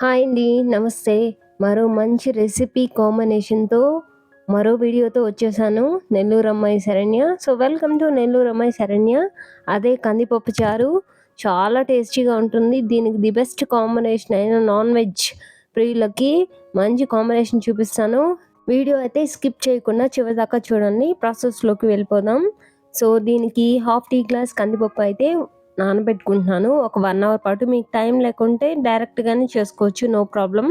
Hi అండి. నమస్తే. మరో మంచి రెసిపీ కాంబినేషన్‌తో మరో వీడియోతో వచ్చేసాను. నెల్లూరు అమ్మాయి Saranya. So, welcome to Nellore అమ్మాయి శరణ్య. అదే కందిపప్పు చారు. చాలా టేస్టీగా ఉంటుంది. దీనికి ది బెస్ట్ కాంబినేషన్ అయిన నాన్ వెజ్ ప్రియులకి మంచి కాంబినేషన్ చూపిస్తాను. వీడియో అయితే స్కిప్ చేయకుండా చివరిదాకా చూడండి. ప్రాసెస్‌లోకి వెళ్ళిపోదాం. సో, దీనికి హాఫ్ టీ గ్లాస్ కందిపప్పు అయితే నానబెట్టుకుంటున్నాను. ఒక వన్ అవర్ పాటు మీకు టైం లేకుంటే డైరెక్ట్‌గానే చేసుకోవచ్చు. నో ప్రాబ్లం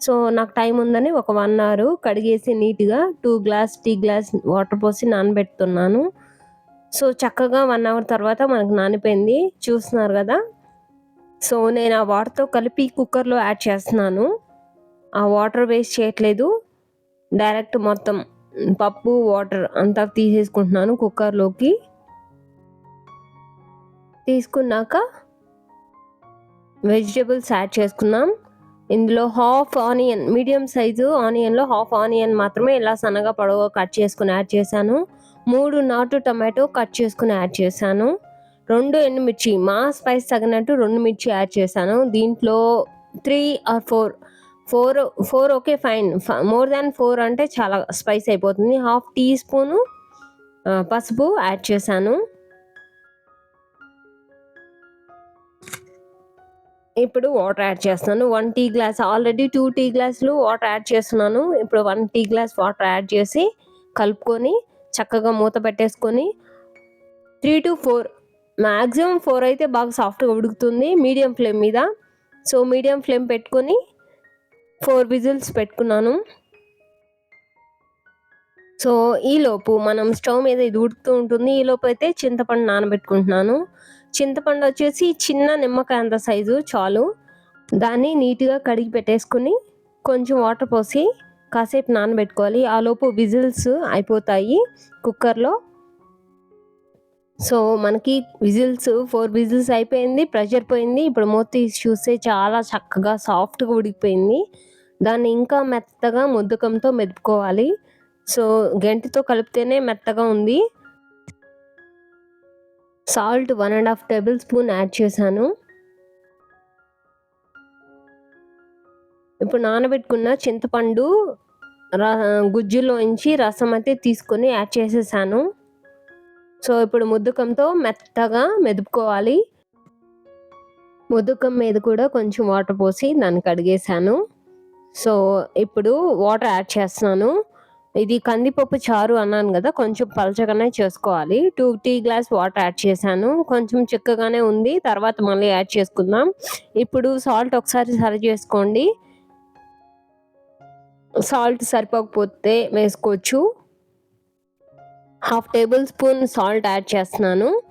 సో, నాకు టైం ఉందని ఒక వన్ అవర్ కడిగేసి నీట్‌గా two glass tea glass water పోసి నానబెడుతున్నాను. సో, చక్కగా వన్ అవర్ తర్వాత మనకు నానిపోయింది. చూస్తున్నారు కదా సో, నేను ఆ వాటర్‌తో కలిపి కుక్కర్‌లో యాడ్ చేస్తున్నాను. ఆ వాటర్ వేస్ట్ చేయట్లేదు. డైరెక్ట్ మొత్తం పప్పు, వాటర్ అంతా తీసేసుకుంటున్నాను కుక్కర్‌లోకి. తీసుకున్నాక వెజిటేబుల్స్ యాడ్ చేసుకుందాం. ఇందులో హాఫ్ ఆనియన్ మీడియం సైజు ఆనియన్‌లో హాఫ్ ఆనియన్ మాత్రమే ఇలా సన్నగా పడవ కట్ చేసుకుని యాడ్ చేశాను. మూడు నాటు టమాటో కట్ చేసుకుని యాడ్ చేశాను. రెండు ఎండుమిర్చి మా స్పైస్ తగినట్టు రెండు మిర్చి యాడ్ చేశాను. దీంట్లో త్రీ ఆర్ 4 4 4 ఓకే ఫైన్. ఫ మోర్ దాన్ ఫోర్ అంటే చాలా స్పైస్ అయిపోతుంది. హాఫ్ టీ స్పూను పసుపు యాడ్ చేశాను. ఇప్పుడు వాటర్ యాడ్ చేస్తున్నాను. One tea glass already two tea గ్లాసులు వాటర్ యాడ్ చేస్తున్నాను. ఇప్పుడు one tea glass water add చేసి కలుపుకొని చక్కగా మూత పెట్టేసుకొని three to four maximum four అయితే బాగా సాఫ్ట్‌గా ఉడుకుతుంది. మీడియం ఫ్లేమ్ మీద. సో, మీడియం ఫ్లేమ్ పెట్టుకొని ఫోర్ విజిల్స్ పెట్టుకున్నాను. సో, ఈలోపు మనం స్టవ్ మీద ఇది ఉడుకుతూ ఉంటుంది. ఈలోపు అయితే చింతపండు నానబెట్టుకుంటున్నాను. చింతపండు వచ్చేసి చిన్న నిమ్మకాయ అంత సైజు చాలు. దాన్ని నీట్‌గా కడిగి పెట్టేసుకుని కొంచెం వాటర్ పోసి కాసేపు నానబెట్టుకోవాలి. ఆలోపు విజిల్స్ అయిపోతాయి కుక్కర్‌లో. సో, మనకి విజిల్స్ ఫోర్ విజిల్స్ అయిపోయింది. ప్రెషర్ పోయింది. ఇప్పుడు మూత తీసి చూస్తే చాలా చక్కగా సాఫ్ట్‌గా ఉడికిపోయింది. దాన్ని ఇంకా మెత్తగా ముద్దకంతో మెదుపుకోవాలి. సో, గంటితో కలిపితేనే మెత్తగా ఉంది. Salt one and half tablespoon add చేశాను. ఇప్పుడు నానబెట్టుకున్న చింతపండు ర గుజ్జులోంచి రసం అయితే తీసుకొని యాడ్ చేసేసాను. సో, ఇప్పుడు ముద్దుకంతో మెత్తగా మెదుపుకోవాలి. ముద్దుకం మీద కూడా కొంచెం వాటర్ పోసి దాన్ని కడిగేశాను. సో, ఇప్పుడు వాటర్ యాడ్ చేస్తున్నాను. ఇది కందిపప్పు చారు అన్నాను కదా కొంచెం పలచగానే చేసుకోవాలి. Two tea glass water add చేశాను. కొంచెం చిక్కగానే ఉంది. తర్వాత మళ్ళీ యాడ్ చేసుకుందాం. ఇప్పుడు సాల్ట్ ఒకసారి సరి చేసుకోండి. సాల్ట్ సరిపోకపోతే వేసుకోవచ్చు. Half table spoon salt add చేస్తున్నాను.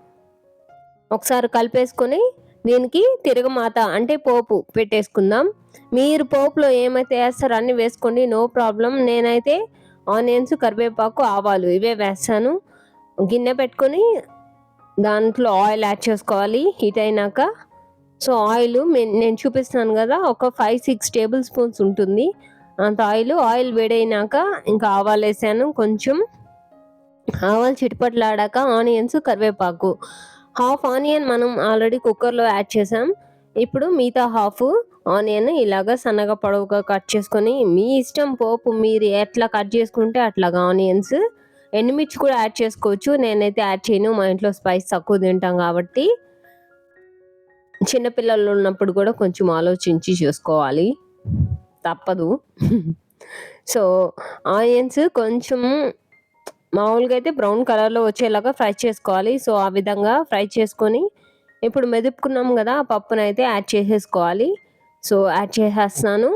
ఒకసారి కలిపేసుకొని దీనికి తిరగమాత అంటే పోపు పెట్టేసుకుందాం. మీరు పోపులో ఏమైతే వేస్తారో అన్నీ వేసుకోండి. నో ప్రాబ్లం నేనైతే ఆనియన్స్, కరివేపాకు, ఆవాలు ఇవే వేస్తాను. గిన్నె పెట్టుకొని దాంట్లో ఆయిల్ యాడ్ చేసుకోవాలి హీట్ అయినాక. సో, ఆయిల్ నేను చూపిస్తున్నాను కదా ఒక 5, 6 టేబుల్ స్పూన్స్ ఉంటుంది. అంత ఆయిల్. ఆయిల్ వేడైనాక ఇంకా ఆవాలు వేసాను కొంచెం. ఆవాలు చిటపటలాడాక ఆనియన్స్, కరివేపాకు. హాఫ్ ఆనియన్ మనం ఆల్రెడీ కుక్కర్‌లో యాడ్ చేసాం. ఇప్పుడు మిగతా హాఫ్ ఆనియన్ ఇలాగా సన్నగా పొడవుగా కట్ చేసుకొని మీ ఇష్టం పోపు మీరు ఎట్లా కట్ చేసుకుంటే అట్లాగా ఆనియన్స్. ఎండుమిర్చి కూడా యాడ్ చేసుకోవచ్చు. నేనైతే యాడ్ చేయను. మా ఇంట్లో స్పైస్ తక్కువ తింటాం కాబట్టి. చిన్నపిల్లలు ఉన్నప్పుడు కూడా కొంచెం ఆలోచించి చేసుకోవాలి. తప్పదు. సో, ఆనియన్స్ కొంచెం మామూలుగా అయితే బ్రౌన్ కలర్‌లో వచ్చేలాగా ఫ్రై చేసుకోవాలి. సో, ఆ విధంగా ఫ్రై చేసుకొని ఇప్పుడు మెదుపుకున్నాం కదా ఆ పప్పునైతే యాడ్ చేసేసుకోవాలి. సో, యాడ్ చేసేస్తున్నాను.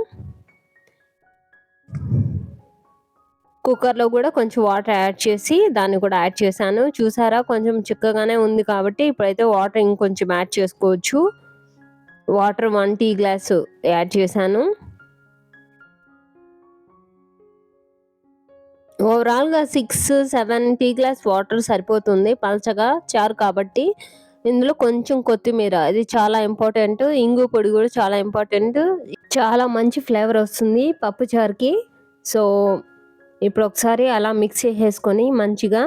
కుక్కర్‌లో కూడా కొంచెం వాటర్ యాడ్ చేసి దాన్ని కూడా యాడ్ చేశాను. చూసారా కొంచెం చిక్కగానే ఉంది కాబట్టి ఇప్పుడైతే వాటర్ ఇంకొంచెం యాడ్ చేసుకోవచ్చు. Water one tea glass add చేశాను. ఓవరాల్‌గా 6, 7 టీ గ్లాస్ వాటర్ సరిపోతుంది పలచగా చారు కాబట్టి. ఇందులో కొంచెం కొత్తిమీర ఇది చాలా ఇంపార్టెంట్. ఇంగు పొడి కూడా చాలా ఇంపార్టెంట్. చాలా మంచి ఫ్లేవర్ వస్తుంది పప్పు చారుకి. సో, ఇప్పుడు ఒకసారి అలా మిక్స్ చేసేసుకొని మంచిగా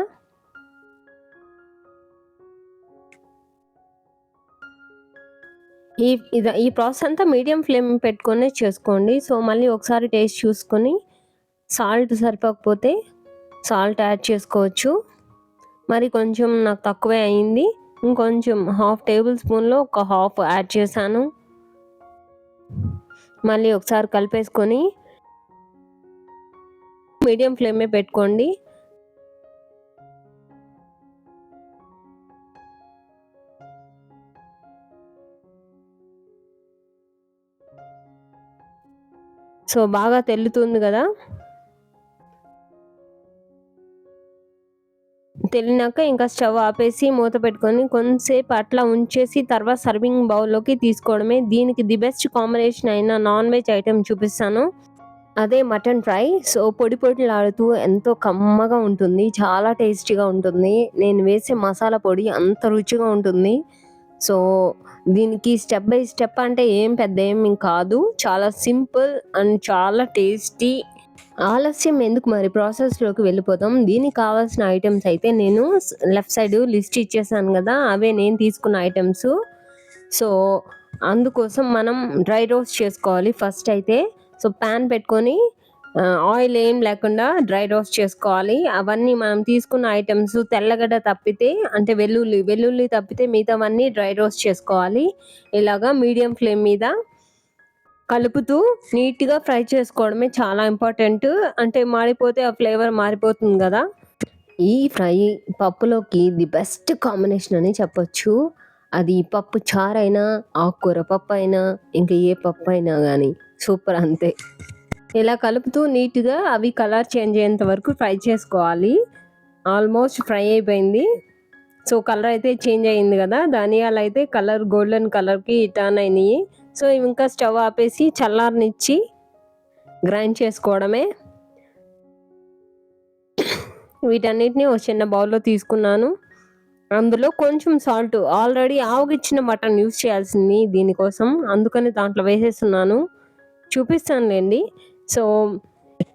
ఈ ఇది ఈ ప్రాసెస్ అంతా మీడియం ఫ్లేమ్ పెట్టుకొని చేసుకోండి సో మళ్ళీ ఒకసారి టేస్ట్ చూసుకొని సాల్ట్ సరిపోకపోతే సాల్ట్ యాడ్ చేసుకోవచ్చు మరి కొంచెం నాకు తక్కువే అయింది ఇంకొంచెం హాఫ్ టేబుల్ స్పూన్లో ఒక హాఫ్ యాడ్ చేశాను. మళ్ళీ ఒకసారి కలిపేసుకొని మీడియం ఫ్లేమే పెట్టుకోండి. సో బాగా తెల్లుతుంది కదా? తెలినాక ఇంకా స్టవ్ ఆపేసి మూత పెట్టుకొని కొంతసేపు అట్లా ఉంచేసి తర్వాత సర్వింగ్ బౌల్లోకి తీసుకోవడమే. దీనికి ది బెస్ట్ కాంబినేషన్ అయిన నాన్ వెజ్ ఐటెం చూపిస్తాను. అదే మటన్ ఫ్రై సో పొడి పొడిలాడుతూ ఎంతో కమ్మగా ఉంటుంది. చాలా టేస్టీగా ఉంటుంది. నేను వేసే మసాలా పొడి అంత రుచిగా ఉంటుంది. సో దీనికి స్టెప్ బై స్టెప్ అంటే ఏం పెద్ద ఏం కాదు. చాలా సింపుల్ అండ్ చాలా టేస్టీ ఆలస్యం ఎందుకు మరి? ప్రాసెస్లోకి వెళ్ళిపోతాం. దీనికి కావాల్సిన ఐటమ్స్ అయితే నేను లెఫ్ట్ సైడ్ లిస్ట్ ఇచ్చేసాను కదా అవే నేను తీసుకున్న ఐటమ్స్ సో అందుకోసం మనం డ్రై రోస్ట్ చేసుకోవాలి ఫస్ట్ అయితే. సో ప్యాన్ పెట్టుకొని ఆయిల్ ఏం లేకుండా డ్రై రోస్ట్ చేసుకోవాలి. అవన్నీ మనం తీసుకున్న ఐటమ్స్ తెల్లగడ్డ తప్పితే అంటే వెల్లుల్లి వెల్లుల్లి తప్పితే మిగతావన్నీ డ్రై రోస్ట్ చేసుకోవాలి. ఇలాగా మీడియం ఫ్లేమ్ మీద కలుపుతూ నీట్గా ఫ్రై చేసుకోవడమే చాలా ఇంపార్టెంట్. అంటే మాడిపోతే ఆ ఫ్లేవర్ మారిపోతుంది కదా. ఈ ఫ్రై పప్పులోకి ది బెస్ట్ కాంబినేషన్ అని చెప్పొచ్చు. అది పప్పు చారైనా ఆకుకూర పప్పు అయినా ఇంకా ఏ పప్పు అయినా కానీ సూపర్ అంతే. ఇలా కలుపుతూ నీట్గా అవి కలర్ చేంజ్ అయ్యేంత వరకు ఫ్రై చేసుకోవాలి. ఆల్మోస్ట్ ఫ్రై అయిపోయింది. సో కలర్ అయితే చేంజ్ అయింది కదా. ధనియాలు అయితే కలర్ గోల్డెన్ కలర్కి టర్న్ అయినాయి. సో ఇంకా స్టవ్ ఆపేసి చల్లారనిచ్చి గ్రైండ్ చేసుకోవడమే. వీటన్నిటిని ఒక చిన్న బౌల్లో తీసుకున్నాను. అందులో కొంచెం సాల్ట్ ఆల్రెడీ ఆవుగిచ్చిన మటన్ యూజ్ చేయాల్సింది దీనికోసం. అందుకని దాంట్లో వేసేస్తున్నాను. చూపిస్తానులేండి. సో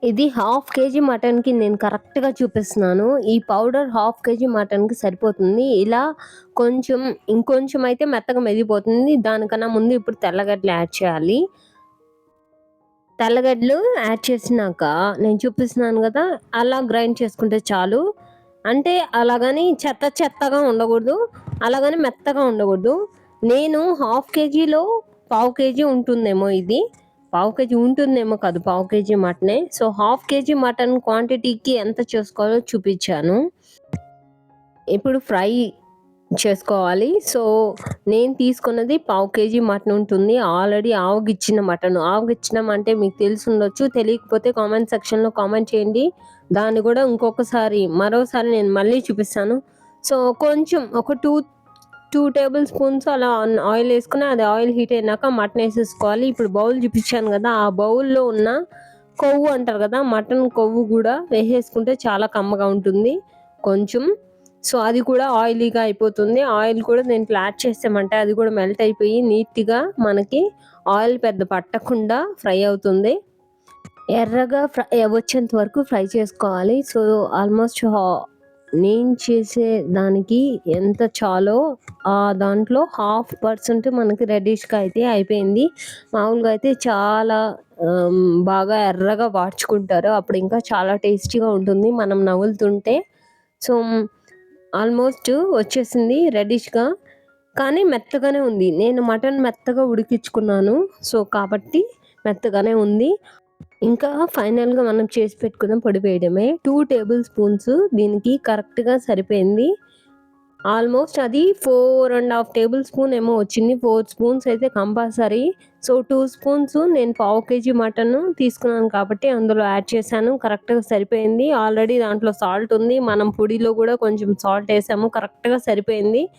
ఇది హాఫ్ కేజీ మటన్కి నేను కరెక్ట్గా చూపిస్తున్నాను. ఈ పౌడర్ హాఫ్ కేజీ మటన్కి సరిపోతుంది. ఇలా కొంచెం ఇంకొంచెం అయితే మెత్తగా మెదిగిపోతుంది. దానికన్నా ముందు ఇప్పుడు తెల్లగడ్డలు యాడ్ చేయాలి. తెల్లగడ్డలు యాడ్ చేసినాక నేను చూపిస్తున్నాను కదా అలా గ్రైండ్ చేసుకుంటే చాలు. అంటే అలాగని చెత్త చెత్తగా ఉండకూడదు. అలాగని మెత్తగా ఉండకూడదు. నేను హాఫ్ కేజీలో పావు కేజీ ఉంటుందేమో ఇది. పావు కేజీ ఉంటుందేమో కాదు పావు కేజీ మటనే. సో హాఫ్ కేజీ మటన్ క్వాంటిటీకి ఎంత చేసుకోవాలో చూపించాను. ఇప్పుడు ఫ్రై చేసుకోవాలి. సో నేను తీసుకున్నది పావు కేజీ మటన్ ఉంటుంది. ఆల్రెడీ ఆవుగిచ్చిన మటన్. ఆవుగిచ్చినాం అంటే మీకు తెలిసి ఉండొచ్చు తెలియకపోతే కామెంట్ సెక్షన్లో కామెంట్ చేయండి. దాన్ని కూడా ఇంకొకసారి మరోసారి నేను మళ్ళీ చూపిస్తాను. సో కొంచెం ఒక టూ టూ టేబుల్ స్పూన్స్ అలా ఆయిల్ వేసుకుని అది ఆయిల్ హీట్ అయినాక మటన్ వేసేసుకోవాలి. ఇప్పుడు బౌల్ చూపించాను కదా ఆ బౌల్లో ఉన్న కొవ్వు అంటారు కదా మటన్ కొవ్వు కూడా వేసేసుకుంటే చాలా కమ్మగా ఉంటుంది. కొంచెం. సో అది కూడా ఆయిలీగా అయిపోతుంది. ఆయిల్ కూడా దీంట్లో యాడ్ చేసామంటే అది కూడా మెల్ట్ అయిపోయి నీట్గా మనకి ఆయిల్ పెద్ద పట్టకుండా ఫ్రై అవుతుంది. ఎర్రగా ఫ్రై వచ్చేంత వరకు ఫ్రై చేసుకోవాలి. సో ఆల్మోస్ట్ నేను చేసే దానికి ఎంత చాలో ఆ దాంట్లో హాఫ్ పర్సెంట్ మనకి రెడ్డిష్గా అయితే అయిపోయింది. మామూలుగా అయితే చాలా బాగా ఎర్రగా వాడ్చుకుంటారు. అప్పుడు ఇంకా చాలా టేస్టీగా ఉంటుంది. మనం నవ్వులుతుంటే సో ఆల్మోస్ట్ వచ్చేసింది రెడ్డిష్గా. కానీ మెత్తగానే ఉంది. నేను మటన్ మెత్తగా ఉడికించుకున్నాను. సో కాబట్టి మెత్తగానే ఉంది. ఇంకా ఫైనల్గా మనం చేసి పెట్టుకున్న పొడి వేయడమే. టూ టేబుల్ స్పూన్స్ దీనికి కరెక్ట్గా సరిపోయింది. ఆల్మోస్ట్ అది four and half table spoon ఏమో వచ్చింది. ఫోర్ స్పూన్స్ అయితే కంపల్సరీ. సో టూ స్పూన్స్ నేను పావు కేజీ మటన్ తీసుకున్నాను కాబట్టి అందులో యాడ్ చేశాను. కరెక్ట్గా సరిపోయింది. ఆల్రెడీ దాంట్లో సాల్ట్ ఉంది. మనం పొడిలో కూడా కొంచెం సాల్ట్ వేసాము. కరెక్ట్గా సరిపోయింది.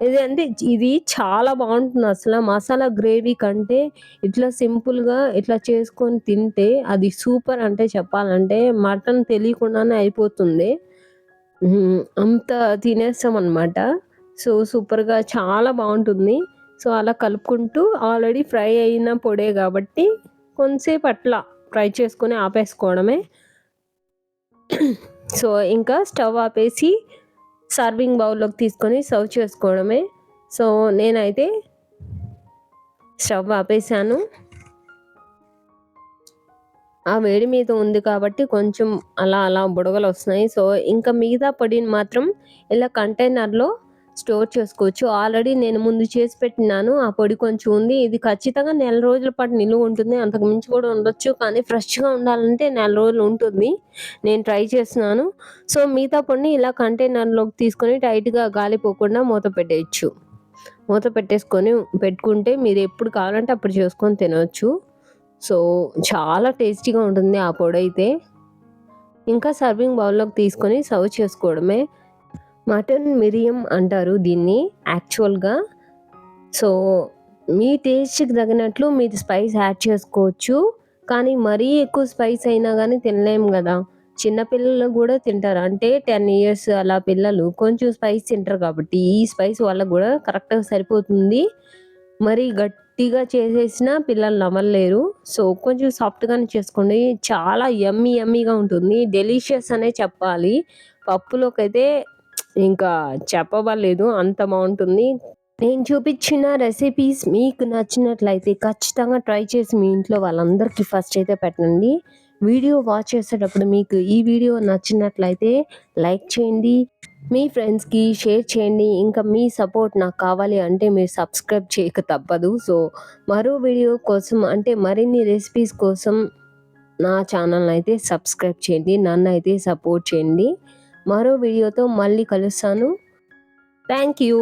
ఇది అంటే ఇది చాలా బాగుంటుంది అసలు. మసాలా గ్రేవీ కంటే ఇట్లా సింపుల్గా ఇట్లా చేసుకొని తింటే అది సూపర్ అంటే చెప్పాలంటే మటన్ తెలియకుండానే అయిపోతుంది. అంత తినేస్తాం అనమాట సో సూపర్గా చాలా బాగుంటుంది. సో అలా కలుపుకుంటూ ఆల్రెడీ ఫ్రై అయిన పొడే కాబట్టి కొంతసేపు అట్లా ఫ్రై చేసుకొని ఆపేసుకోవడమే. సో ఇంకా స్టవ్ ఆపేసి సర్వింగ్ బౌల్లోకి తీసుకొని సర్వ్ చేసుకోవడమే. సో నేనైతే స్టవ్ ఆపేసాను ఆ వేడి మీద ఉంది కాబట్టి కొంచెం అలా అలా బుడగలు వస్తున్నాయి. సో ఇంకా మిగతా పొడిని మాత్రం ఇలా కంటైనర్లో స్టోర్ చేసుకోవచ్చు. ఆల్రెడీ నేను ముందు చేసి పెట్టినాను. ఆ పొడి కొంచెం ఉంది. ఇది ఖచ్చితంగా నెల రోజుల పాటు నిలువ ఉంటుంది. అంతకు మించి కూడా ఉండొచ్చు. కానీ ఫ్రెష్గా ఉండాలంటే నెల రోజులు ఉంటుంది. నేను ట్రై చేస్తున్నాను. సో మిగతా పొడిని ఇలా కంటైనర్లోకి తీసుకొని టైట్గా గాలి పోకుండా మూత పెట్టేయచ్చు. మూత పెట్టేసుకొని పెట్టుకుంటే మీరు ఎప్పుడు కావాలంటే అప్పుడు చేసుకొని తినవచ్చు సో చాలా టేస్టీగా ఉంటుంది ఆ పొడి అయితే ఇంకా సర్వింగ్ బౌల్లోకి తీసుకొని సర్వ్ చేసుకోవడమే. మటన్ మిరియం అంటారు దీన్ని యాక్చువల్గా. సో మీ టేస్ట్కి తగినట్లు మీరు స్పైస్ యాడ్ చేసుకోవచ్చు. కానీ మరీ ఎక్కువ స్పైస్ అయినా కానీ తినలేము కదా. చిన్నపిల్లలు కూడా తింటారు. అంటే టెన్ ఇయర్స్ అలా పిల్లలు కొంచెం స్పైస్ తింటారు కాబట్టి ఈ స్పైస్ వాళ్ళకు కూడా కరెక్ట్గా సరిపోతుంది. మరి గట్టిగా చేసేసిన పిల్లలు నమ్మలేరు. సో కొంచెం సాఫ్ట్గానే చేసుకోండి. చాలా యమ్మీ యమ్మీగా ఉంటుంది. డెలిషియస్ అనే చెప్పాలి. పప్పులోకి అయితే ఇంకా చెప్పవలేదు అంత బాగుంటుంది. నేను చూపించిన రెసిపీస్ మీకు నచ్చినట్లయితే ఖచ్చితంగా ట్రై చేసి మీ ఇంట్లో వాళ్ళందరికీ ఫస్ట్ అయితే పెట్టండి. వీడియో వాచ్ చేసేటప్పుడు మీకు ఈ వీడియో నచ్చినట్లయితే లైక్ చేయండి. మీ ఫ్రెండ్స్కి షేర్ చేయండి. ఇంకా మీ సపోర్ట్ నాకు కావాలి అంటే మీరు సబ్స్క్రైబ్ చేయక తప్పదు. సో మరో వీడియో కోసం అంటే మరిన్ని రెసిపీస్ కోసం నా ఛానల్ అయితే సబ్స్క్రైబ్ చేయండి. నన్ను అయితే సపోర్ట్ చేయండి. మరో వీడియోతో మళ్ళీ కలుస్తాను. Thank you